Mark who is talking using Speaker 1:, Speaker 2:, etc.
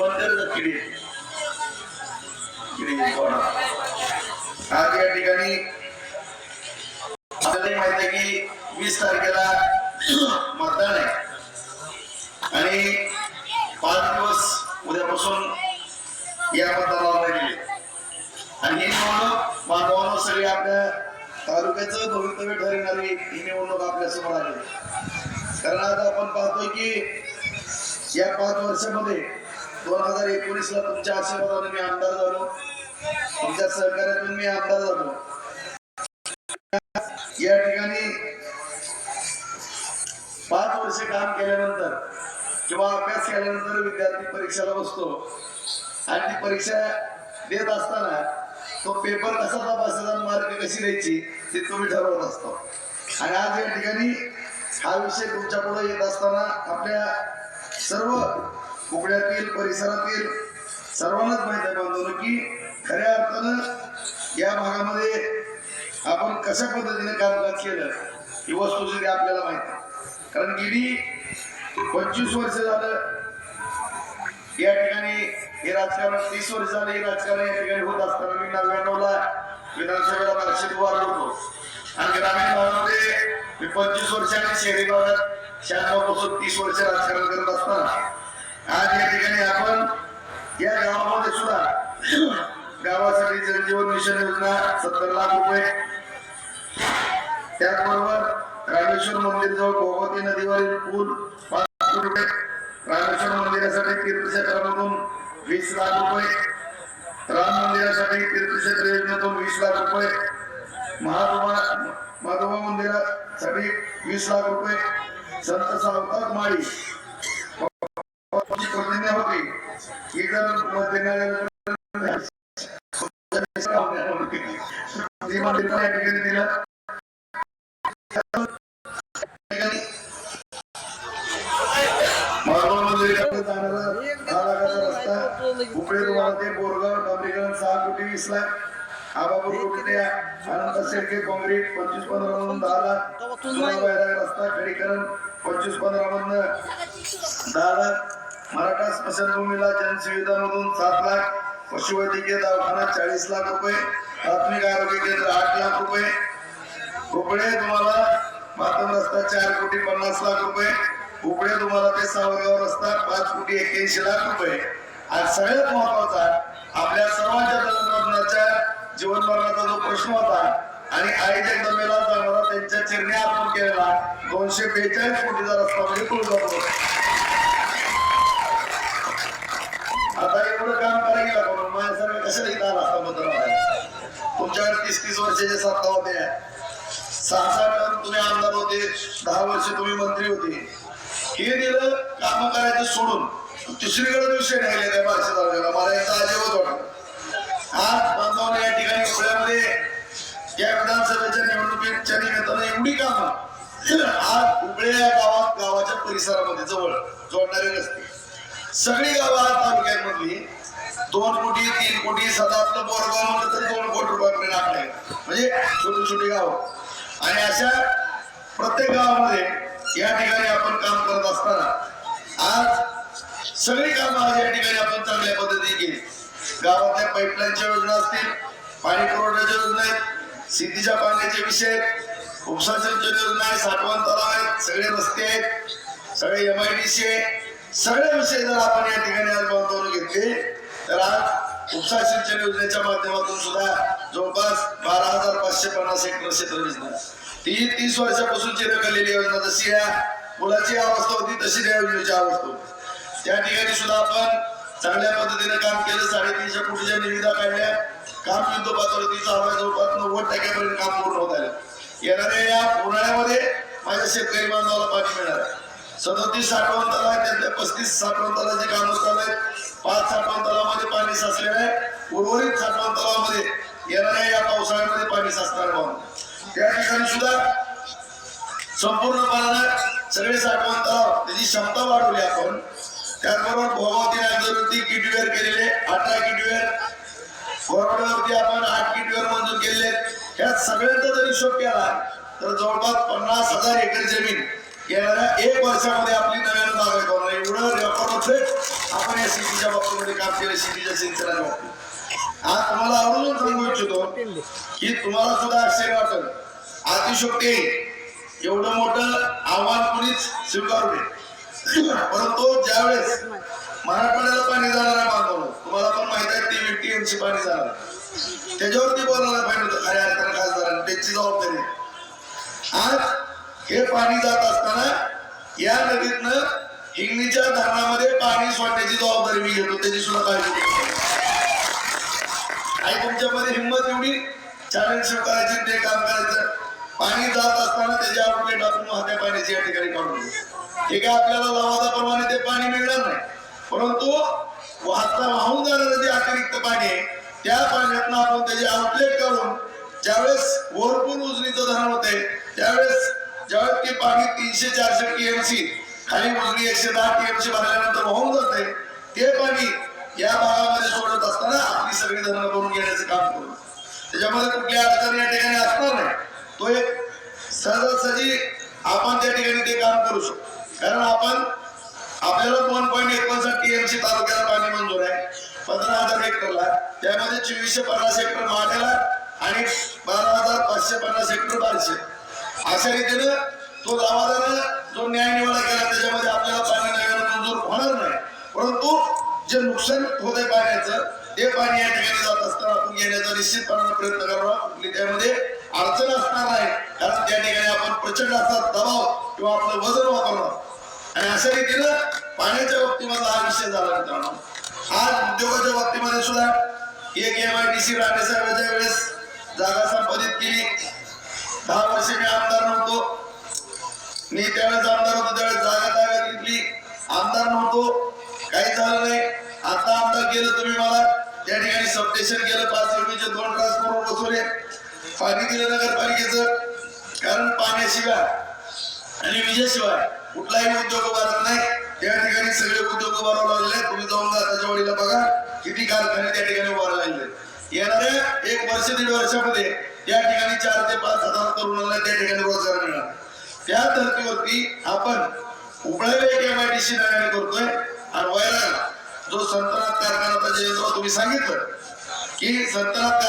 Speaker 1: बंदरच किडी. किडी आज या ठिकाणी आपल्याला माहीत आहे की वीस तारखेला मतदान आहे. आणि पाच दिवस उद्यापासून या मतदानाला गेले आणि ही निवडणूक मानवानं सगळी आपल्या तालुक्याचं भवितव्य ठरविणारी ही निवडणूक आपल्यासमोर आली कारण आज आपण पाहतोय की या पाच वर्षामध्ये दोन हजार एकोणीस ला तुमच्या आशीर्वादाने मी आमदार झालो. तुमच्या सहकार्यातून मी आमदार झालो. या ठिकाणी पाच वर्ष काम केल्यानंतर किंवा अभ्यास केल्यानंतर विद्यार्थी परीक्षेला बसतो. आणि ती परीक्षा देत असताना तो पेपर कसा तपासायचा मार्क कशी द्यायची ते तुम्ही ठरवत असतो. आणि आज या ठिकाणी हा विषय तुमच्यापुढे येत असताना आपल्या सर्व कोकण्यातील परिसरातील सर्वांनाच माहिती आहे बांधवलं की खऱ्या अर्थानं या भागामध्ये आपण कशा पद्धतीने कामकाज केलं ही वस्तुस्थिती आपल्याला माहिती आहे कारण गेली पंचवीस वर्ष झालं या ठिकाणी हे राजकारण तीस वर्ष झाले हे राजकारण या ठिकाणी होत असताना मी नव्याण्णवला विधानसभेला परीक्षेत उभारलो होतो. आणि ग्रामीण भागामध्ये मी पंचवीस वर्ष आणि शहरी भागात शहाण्णवपासून तीस वर्ष राजकारण करत असताना आज या ठिकाणी आपण या गावामध्ये सुद्धा गावासाठी जलजीवन मिशन योजना सत्तर लाख रुपये त्याचबरोबर रामेश्वर मंदिर जवळ गोमती नदीवरील पूल पाच कोटी रुपये रामेश्वर मंदिरासाठी तीर्थक्षेत्रामधून वीस लाख रुपये राम मंदिरासाठी तीर्थक्षेत्र योजनेतून वीस लाख रुपये महादोबा माधोबा मंदिरासाठी वीस लाख रुपये संत सावतात माळी. दिलं दहा लाखाचा रस्ता ते सहा कोटी वीस लाख आबापूर कोटी अनंत शेळके पंचवीस पंधरा मधून दहा लाख रस्ता खडीकरण पंचवीस पंधरा दहा लाख मराठा स्मशानभूमीला जनसुविधामधून सात लाख पशुवैद्यकीय दवाखाना चाळीस लाख रुपये प्राथमिक आरोग्य केंद्र आठ लाख रुपये. उपडे तुम्हाला मातम रस्ता चार कोटी पन्नास लाख रुपये. उपडे तुम्हाला ते सावरगाव रस्ता पाच कोटी एक्क्याऐंशी लाख रुपये. आणि सगळ्यात महत्त्वाचा आपल्या सर्वांच्या तंत्रज्ञानाच्या जीवन मरणाचा जो प्रश्न होता आणि आई जगदंबेला जाणारा त्यांच्या चिरण्या अर्पण केलेला दोनशे बेचाळीस कोटीचा रस्ता म्हणजे तुळजापूर. कसं कशाला इथं तुमच्याकडे तीस तीस वर्षाचे सत्ता होते सहा सहा टर्म तुम्ही आमदार होते दहा वर्ष तुम्ही मंत्री होते. हे दिलं काम करायचं सोडून दुसरीकडे दिवशी राहिले त्या बारशे तालुक्याला मला याचा अजिबात वाटत आज बांधवांना या ठिकाणी पुण्यामध्ये या विधानसभेच्या निवडणुकीच्या निमित्तानं एवढी कामं आज उबळे या गावात गावाच्या परिसरामध्ये जवळ जोडणारे रस्ते. सगळी गावं आज दोन कोटी तीन कोटी सदा आपलं बोरगाव म्हणलं तर दोन कोटी रुपयापर्यंत आपले म्हणजे छोटी छोटी गाव. आणि अशा प्रत्येक गावामध्ये या ठिकाणी आपण काम करत असताना आज सगळी कामं आज या ठिकाणी आपण चांगल्या पद्धतीने केली. गावातल्या पाईपलाईनच्या योजना असतील पाणी पुरवठ्याच्या योजना आहेत शेतीच्या पाण्याचे विषय आहेत उपसा सिंचन योजना आहे साठवण तलाव आहेत सगळे रस्ते आहेत सगळे एम आय डी सी आहे सगळे विषय जर आपण या ठिकाणी उपसा सिंचन योजनेच्या माध्यमातून सुद्धा जवळपास बारा हजार पाचशे पन्नास हेक्टर क्षेत्र योजना ती तीस वर्षापासूनची केलेली योजना जशी या मुलाची अवस्था होती तशी त्या योजनेची अवस्था होती. त्या ठिकाणी सुद्धा आपण चांगल्या पद्धतीने काम केलं. साडेतीनशे कोटीच्या निविदा काढल्या. काम युद्ध पातळीचा आवाज जवळपास नव्वद टक्क्यापर्यंत काम पूर्ण होत आलं. येणाऱ्या या उन्हाळ्यामध्ये माझ्या शेतकरी बांधवाला पाणी मिळणार. आहे सदोतीस साठवण तलाव त्यातले पस्तीस साठवण तलाचे काम चालू आहेत पाच साठवण तलावामध्ये पाणी साचलेलं आहे. उर्वरित साठवण तलावामध्ये येणाऱ्या या पावसाळ्यामध्ये पाणी साचणार म्हणून. त्या ठिकाणी सुद्धा संपूर्णपणे सगळे साठवण तलाव त्याची क्षमता वाढवली आपण. त्याचबरोबर भोगावती नागरिकवरती किटवेअर केलेले अठरा किटवेअर गोरवडवरती आपण आठ किटवेअर मंजूर केलेले ह्या सगळ्यांचा जर हिशोब केला तर जवळपास पन्नास हजार एकर जमीन येणाऱ्या एक वर्षामध्ये आपली नव्यानं बागायत होणार एवढं रेकॉर्ड होते आपण या सिटीच्या बाबतीमध्ये काम केलं सिटीच्या सिंचनाच्या बाबतीत. आज तुम्हाला आवडून सांगू इच्छितो की तुम्हाला सुद्धा आश्चर्य वाटेल. अतिशोक्ती एवढं मोठं आव्हान कुणीच स्वीकारू नये. परंतु ज्यावेळेस मराठवाड्याला पाणी जाणार आहे बांधव तुम्हाला पण माहीत आहे ती टीएमसी पाणी जाणार त्याच्यावरती बोलायला पाहिजे होतं खऱ्या अर्थानं खासदारांनी त्यांची जबाबदारी आज हे पाणी जात असताना या नदीतनं हिंगणीच्या धरणामध्ये पाणी सोडण्याची जबाबदारी मी घेतो त्याची सुद्धा काळजी आणि तुमच्यामध्ये हिंमत एवढी चॅलेंज करायची ते काम करायचं. पाणी जात असताना त्याच्या आरोग्य टाकून वाहत्या पाण्याची या ठिकाणी काढून हे काय आपल्याला लवादाप्रमाणे ते पाणी मिळणार नाही. परंतु वाहता वाहून जाणारं जे अतिरिक्त पाणी आहे त्या पाण्यातनं आपण त्याचे आउटलेट काढून ज्यावेळेस वरपूर उजनीचं धरण होते त्यावेळेस ते पाणी तीनशे चारशे टीएमसी खाली मोजणी एकशे दहा टीएमसी भरल्यानंतर होऊन जाते. ते पाणी या भागामध्ये सोडत असताना आपली सगळी धरणं करून घेण्याचं काम करू. त्याच्यामध्ये कुठल्या अडचण या ठिकाणी असणार नाही. तो एक सहजासहजी आपण त्या ठिकाणी ते काम करू शकतो. कारण आपण आपल्याला दोन पॉईंट एकोणसाठ टीएमसी तालुक्याला पाणी मंजूर आहे. पंधरा हजार हेक्टरला त्यामध्ये चोवीसशे पन्नास हेक्टर माड्याला आणि बारा हजार पाचशे पन्नास हेक्टर बारशे. अशा रीतीनं तो लावादानं जो न्याय निवाडा केला त्याच्यामध्ये आपल्याला पाणी नव्यानं मंजूर होणार नाही. परंतु जे नुकसान होतंय पाण्याचं ते पाणी या ठिकाणी जात असताना आपण घेण्याचा निश्चितपणाने प्रयत्न करावा कुठली त्यामध्ये अडचण असणार नाही. कारण त्या ठिकाणी आपण प्रचंड असा दबाव किंवा आपलं वजन वापरणार आणि अशा रीतीनं पाण्याच्या बाबतीमध्ये हा विषय झाला मित्रांनो. आज उद्योगाच्या बाबतीमध्ये सुद्धा एक एम आय डी सी राणेसाहेबांच्या वेळेस जागा संपादित केली. मी त्यावेळेस आमदार होतो त्यावेळेस जागा ताब्यात घेतली. आमदार नव्हतो. काही झालं नाही. आता आमदार केलं तुम्ही मला. त्या ठिकाणी सबस्टेशन केलं. पाच रुपयाचे दोन ट्रान्सफॉर्मर बसवले. पाणी दिलं नगरपालिकेचं. कारण पाण्याशिवाय आणि विजेशिवाय कुठलाही उद्योग उभारत नाही. त्या ठिकाणी सगळे उद्योग उभारावं लागले. तुम्ही जाऊन त्याच्या वडीला बघा. किती कारखाने त्या ठिकाणी उभारायला लागले. येणाऱ्या एक वर्ष दीड वर्षामध्ये त्या ठिकाणी चार ते पाच हजार तरुणांना त्या ठिकाणी रोजगार मिळणार त्या धर्तीवरती आपण उपळायला एक एम करतोय. आणि वैराला जो संतनाथ कारखाना जे तुम्ही सांगितलं की संतनाथ